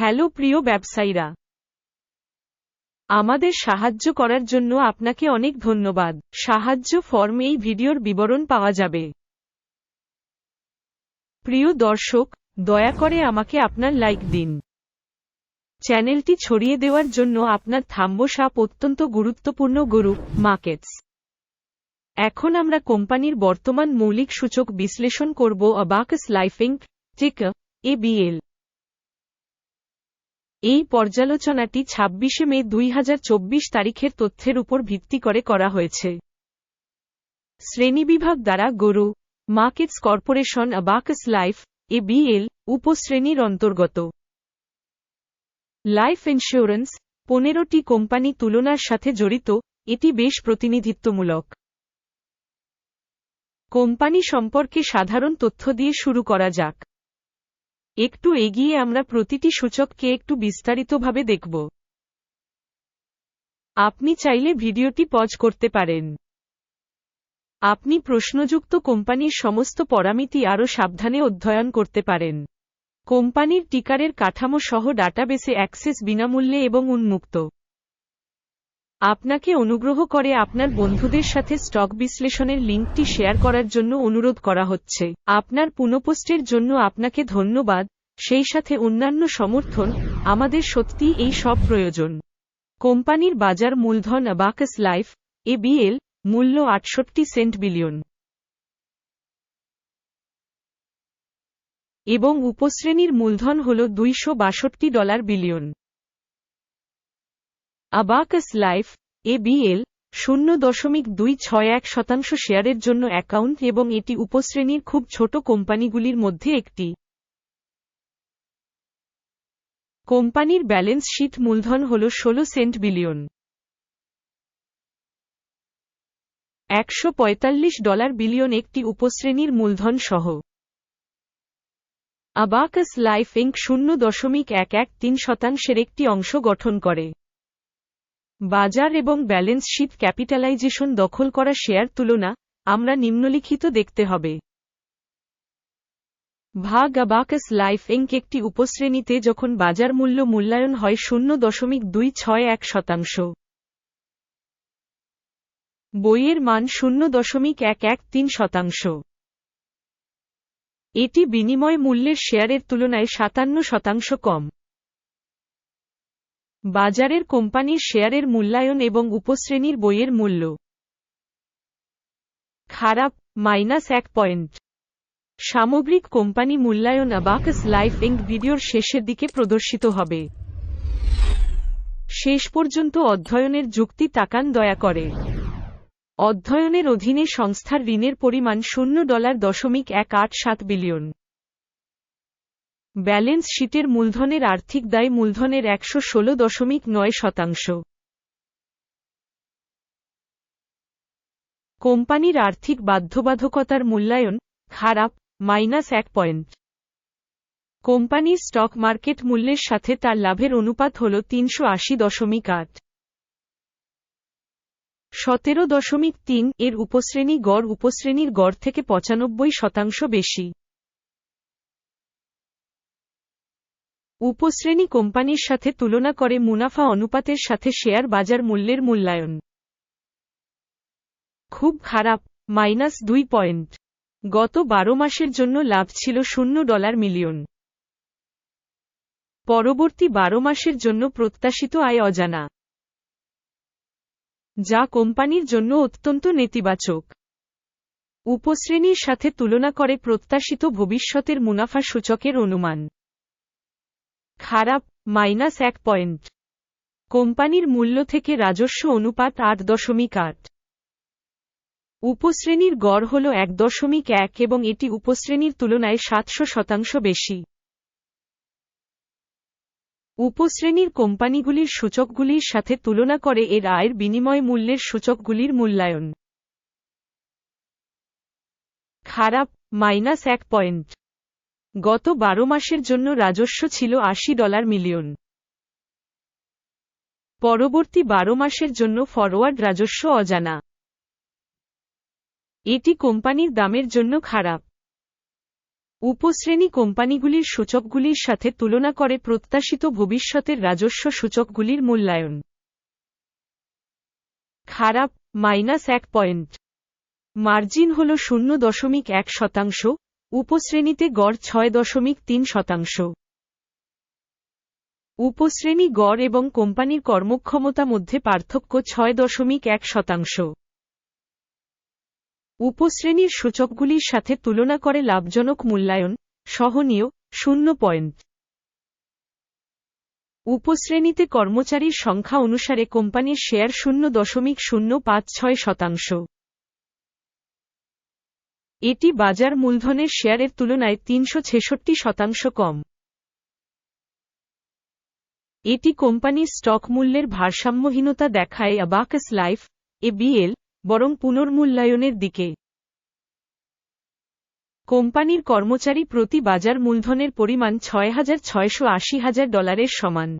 Hello প্রিয় ব্যবসায়ীরা। আমাদের সাহায্য করার জন্য আপনাকে অনেক ধন্যবাদ। সাহায্য ফর্ম এই ভিডিওর বিবরণ পাওয়া যাবে। প্রিয় দর্শক, দয়া করে আমাকে আপনার লাইক দিন। চ্যানেলটি ছড়িয়ে দেওয়ার জন্য আপনার থাম্ব সাপ অত্যন্ত গুরুত্বপূর্ণ গুরু, মার্কেটস। এখন আমরা কোম্পানির বর্তমান মৌলিক সূচক বিশ্লেষণ করব অবাকস লাইফিং টিক এবিএল এই পর্যালোচনাটি ছাব্বিশে মে দুই হাজার চব্বিশ তারিখের তথ্যের উপর ভিত্তি করে করা হয়েছে। শ্রেণীবিভাগ দ্বারা গরু, markets corporation Abacus Life ABL উপশ্রেণীর অন্তর্গত। লাইফ ইন্স্যুরেন্স, পনেরোটি কোম্পানি তুলনার সাথে জড়িত, এটি বেশ প্রতিনিধিত্বমূলক। কোম্পানি সম্পর্কে সাধারণ তথ্য দিয়ে শুরু করা যাক। একটু এগিয়ে আমরা প্রতিটি সূচককে একটু বিস্তারিতভাবে দেখব। আপনি চাইলে ভিডিওটি পজ করতে পারেন। আপনি প্রশ্নযুক্ত কোম্পানির সমস্ত পরামিতি আরও সাবধানে অধ্যয়ন করতে পারেন। কোম্পানির টিকারের কাঠামো সহ ডাটাবেসে অ্যাক্সেস বিনামূল্যে এবং উন্মুক্ত। আপনাকে অনুগ্রহ করে আপনার বন্ধুদের সাথে স্টক বিশ্লেষণের লিঙ্কটি শেয়ার করার জন্য অনুরোধ করা হচ্ছে। আপনার পুনঃপোস্টের জন্য আপনাকে ধন্যবাদ, সেই সাথে অন্যান্য সমর্থন আমাদের সত্যি এই সব প্রয়োজন। কোম্পানির বাজার মূলধন অবাকাস লাইফ, এবিএল, মূল্য আটষট্টি সেন্ট বিলিয়ন। এবং উপশ্রেণীর মূলধন হল দুইশ বাষট্টি dollar billion. Abacus Life ABL শূন্য দশমিক দুই ছয় এক শতাংশ শেয়ারের জন্য অ্যাকাউন্ট এবং এটি উপশ্রেণীর খুব ছোট কোম্পানিগুলির মধ্যে একটি। কোম্পানির ব্যালেন্স শীট মূলধন হল ষোলো সেন্ট বিলিয়ন। একশো পঁয়তাল্লিশ ডলার বিলিয়ন একটি উপশ্রেণীর মূলধন সহ। আবাকাস লাইফ ইঙ্ক শূন্য দশমিক এক এক তিন শতাংশের একটি অংশ গঠন করে। বাজার এবং ব্যালেন্স শীট ক্যাপিটালাইজেশন দখল করা শেয়ার তুলনা আমরা নিম্নলিখিত দেখতে হবে। ভাগ আবাকাস লাইফ ইঙ্ক একটি উপশ্রেণীতে যখন বাজার মূল্য মূল্যায়ন হয় শূন্য দশমিক দুই ছয় এক শতাংশ। বইয়ের মান শূন্য দশমিক এক এক তিন শতাংশ। এটি বিনিময় মূল্যের শেয়ারের তুলনায় সাতান্ন শতাংশ কম। বাজারের কোম্পানির শেয়ারের মূল্যায়ন এবং উপশ্রেণীর বইয়ের মূল্য। খারাপ, মাইনাস এক পয়েন্ট। সামগ্রিক কোম্পানি মূল্যায়ন আবাকাস লাইফ ইঙ্ক ভিডিওর শেষের দিকে প্রদর্শিত হবে। শেষ পর্যন্ত অধ্যয়নের যুক্তি তাকান দয়া করে। অধ্যয়নের অধীনে সংস্থার ঋণের পরিমাণ শূন্য ডলার দশমিক এক আট সাত বিলিয়ন। ব্যালেন্স শীটের মূলধনের আর্থিক দায় মূলধনের একশো ষোলো দশমিক নয় শতাংশ। কোম্পানির আর্থিক বাধ্যবাধকতার মূল্যায়ন, খারাপ, মাইনাস এক পয়েন্ট। কোম্পানির স্টক মার্কেট মূল্যের সাথে তার লাভের অনুপাত হল তিনশো আশি দশমিক আট। সতেরো দশমিক তিন এর উপশ্রেণী গড় উপশ্রেণীর গড় থেকে পঁচানব্বই শতাংশ বেশি। উপশ্রেণী কোম্পানির সাথে তুলনা করে মুনাফা অনুপাতের সাথে শেয়ার বাজার মূল্যের মূল্যায়ন। খুব খারাপ, মাইনাস দুই পয়েন্ট। গত বারো মাসের জন্য লাভ ছিল শূন্য ডলার মিলিয়ন। পরবর্তী বারো মাসের জন্য প্রত্যাশিত আয় অজানা। যা কোম্পানির জন্য অত্যন্ত নেতিবাচক। উপশ্রেণীর সাথে তুলনা করে প্রত্যাশিত ভবিষ্যতের মুনাফা সূচকের অনুমান। খারাপ মাইনাস এক পয়েন্ট কোম্পানির মূল্য থেকে রাজস্ব অনুপাত আট দশমিক আট। উপশ্রেণীর গড় হল এক দশমিক এক এবং এটি উপশ্রেণীর তুলনায় সাতশো শতাংশ বেশি। উপশ্রেণীর কোম্পানিগুলির সূচকগুলির সাথে তুলনা করে এর আয়ের বিনিময় মূল্যের সূচকগুলির মূল্যায়ন। খারাপ মাইনাস এক পয়েন্ট গত বারো মাসের জন্য রাজস্ব ছিল আশি ডলার মিলিয়ন। পরবর্তী বারো মাসের জন্য ফরওয়ার্ড রাজস্ব অজানা। এটি কোম্পানির দামের জন্য খারাপ। উপশ্রেণী কোম্পানিগুলির সূচকগুলির সাথে তুলনা করে প্রত্যাশিত ভবিষ্যতের রাজস্ব সূচকগুলির মূল্যায়ন। খারাপ, মাইনাস এক পয়েন্ট। মার্জিন হল শূন্য দশমিক এক শতাংশ। উপশ্রেণীতে গড় ছয় দশমিক তিন শতাংশ। উপশ্রেণী গড় এবং কোম্পানির কর্মক্ষমতা মধ্যে পার্থক্য ছয় দশমিক এক শতাংশ। উপশ্রেণীর সূচকগুলির সাথে তুলনা করে লাভজনক মূল্যায়ন, সহনীয়, শূন্য পয়েন্ট। উপশ্রেণীতে কর্মচারীর সংখ্যা অনুসারে কোম্পানির শেয়ার শূন্য দশমিক শূন্য পাঁচ ছয় শতাংশ। এটি বাজার মূলধনের শেয়ারের তুলনায় তিনশো ছেষট্টি শতাংশ কম। এটি কোম্পানির স্টক মূল্যের ভারসাম্যহীনতা দেখায় অ্যাবাকাস লাইফ এবিএল বরং পুনর্মূল্যায়নের দিকে। কোম্পানির কর্মচারী প্রতি বাজার মূলধনের পরিমাণ ছয় হাজার ছয়শো আশি হাজার ডলারের সমান।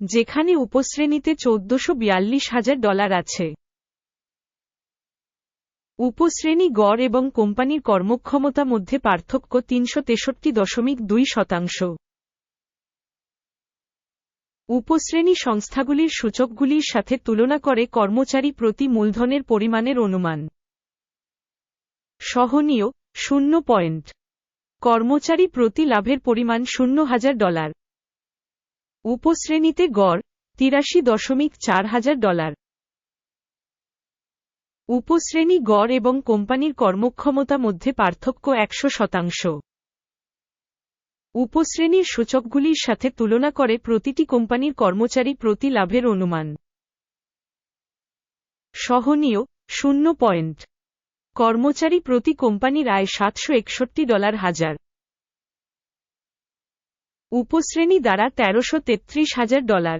যেখানে উপশ্রেণীতে চৌদ্দশো বিয়াল্লিশ হাজার ডলার আছে। উপশ্রেণী গড় এবং কোম্পানির কর্মক্ষমতা মধ্যে পার্থক্য তিনশো তেষট্টি দশমিক দুই শতাংশ। উপশ্রেণী সংস্থাগুলির সূচকগুলির সাথে তুলনা করে কর্মচারী প্রতি মূলধনের পরিমাণের অনুমান। সহনীয়, শূন্য পয়েন্ট। কর্মচারী প্রতি লাভের পরিমাণ শূন্য হাজার ডলার। উপশ্রেণীতে গড় তিরাশি দশমিক চার হাজার ডলার। উপশ্রেণী গড় এবং কোম্পানির কর্মক্ষমতা মধ্যে পার্থক্য একশো শতাংশ। উপশ্রেণীর সূচকগুলির সাথে তুলনা করে প্রতিটি কোম্পানির কর্মচারী প্রতি লাভের অনুমান। সহনীয়, শূন্য পয়েন্ট। কর্মচারী প্রতি কোম্পানির আয় সাতশো একষট্টি ডলার হাজার। উপশ্রেণী দ্বারা তেরোশো তেত্রিশ হাজার ডলার।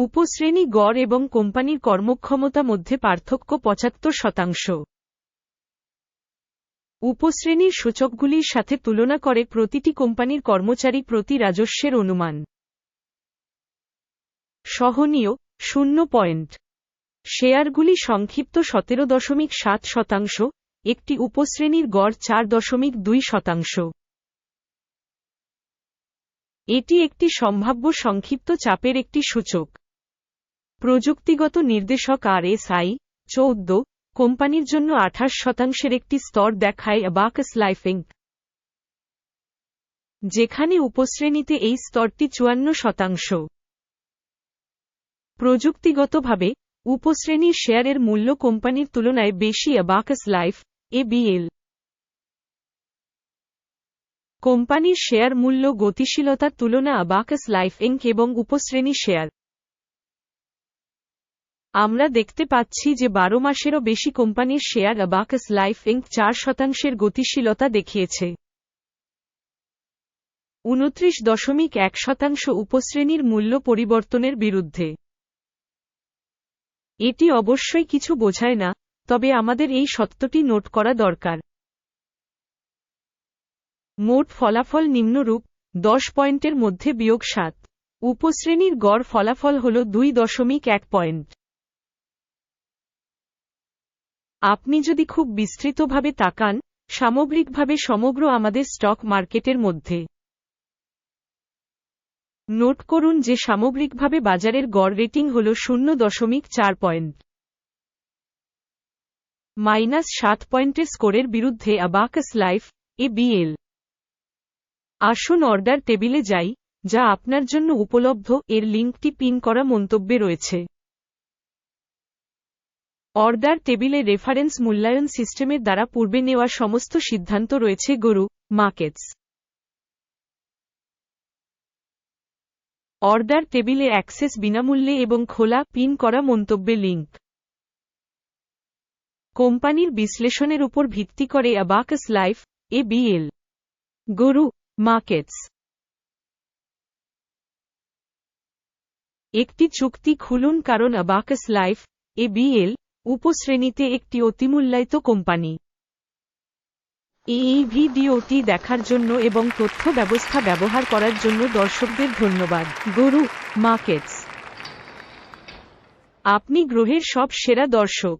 উপশ্রেণী গড় এবং কোম্পানির কর্মক্ষমতা মধ্যে পার্থক্য পঁচাত্তর শতাংশ। উপশ্রেণীর সূচকগুলির সাথে তুলনা করে প্রতিটি কোম্পানির কর্মচারী প্রতি রাজস্বের অনুমান। সহনীয়, শূন্য পয়েন্ট। শেয়ারগুলি সংক্ষিপ্ত সতেরো দশমিক সাত শতাংশ, একটি উপশ্রেণীর গড় চার দশমিক দুই শতাংশ। এটি একটি সম্ভাব্য সংক্ষিপ্ত চাপের একটি সূচক। প্রযুক্তিগত নির্দেশক আর এস আই চৌদ্দ, কোম্পানির জন্য আঠাশ শতাংশের একটি স্তর দেখায় অ্যাবাকাস লাইফিং যেখানে উপশ্রেণীতে এই স্তরটি চুয়ান্ন শতাংশ। প্রযুক্তিগতভাবে, উপশ্রেণীর শেয়ারের মূল্য কোম্পানির তুলনায় বেশি অ্যাবাকাস লাইফ এবিএল। কোম্পানির শেয়ার মূল্য গতিশীলতার তুলনা অ্যাবাকাস লাইফ ইঙ্ক এবং উপশ্রেণী শেয়ার। আমরা দেখতে পাচ্ছি যে বারো মাসেরও বেশি কোম্পানির শেয়ার অ্যাবাকাস লাইফ ইঙ্ক চার শতাংশের গতিশীলতা দেখিয়েছে। উনত্রিশ দশমিক এক শতাংশ উপশ্রেণীর মূল্য পরিবর্তনের বিরুদ্ধে। এটি অবশ্যই কিছু বোঝায় না, তবে আমাদের এই সত্যটি নোট করা দরকার। মোট ফলাফল নিম্নরূপ, দশ পয়েন্টের মধ্যে বিয়োগ সাত। উপশ্রেণীর গড় ফলাফল হল দুই দশমিক এক পয়েন্ট। আপনি যদি খুব বিস্তৃতভাবে তাকান, সামগ্রিকভাবে সমগ্র আমাদের স্টক মার্কেটের মধ্যে। নোট করুন যে সামগ্রিকভাবে বাজারের গড় রেটিং হল শূন্য দশমিক চার পয়েন্ট। মাইনাস সাত পয়েন্টের স্কোরের বিরুদ্ধে অ্যাবাকাস লাইফ, এ বিএল আসুন অর্ডার টেবিলে যাই, যা আপনার জন্য উপলব্ধ, এর লিঙ্কটি পিন করা মন্তব্যে রয়েছে। অর্ডার টেবিলে রেফারেন্স মূল্যায়ন সিস্টেমের দ্বারা পূর্বে নেওয়া সমস্ত সিদ্ধান্ত রয়েছে, গরু মার্কেটস অর্ডার টেবিলে অ্যাক্সেস বিনামূল্যে এবং খোলা, পিন করা মন্তব্যে লিঙ্ক কোম্পানির বিশ্লেষণের উপর ভিত্তি করে অ্যাবাকাস লাইফ এ বিএল গরু মার্কেটস একটি চুক্তি খুলুন, কারণ অ্যাবাকাস লাইফ এ বিএল উপশ্রেণীতে একটি অতিমূল্যায়িত কোম্পানি। এই ভিডিওটি দেখার জন্য এবং তথ্য ব্যবস্থা ব্যবহার করার জন্য দর্শকদের ধন্যবাদ। গরু, মার্কেটস। আপনি গ্রহের সব সেরা দর্শক।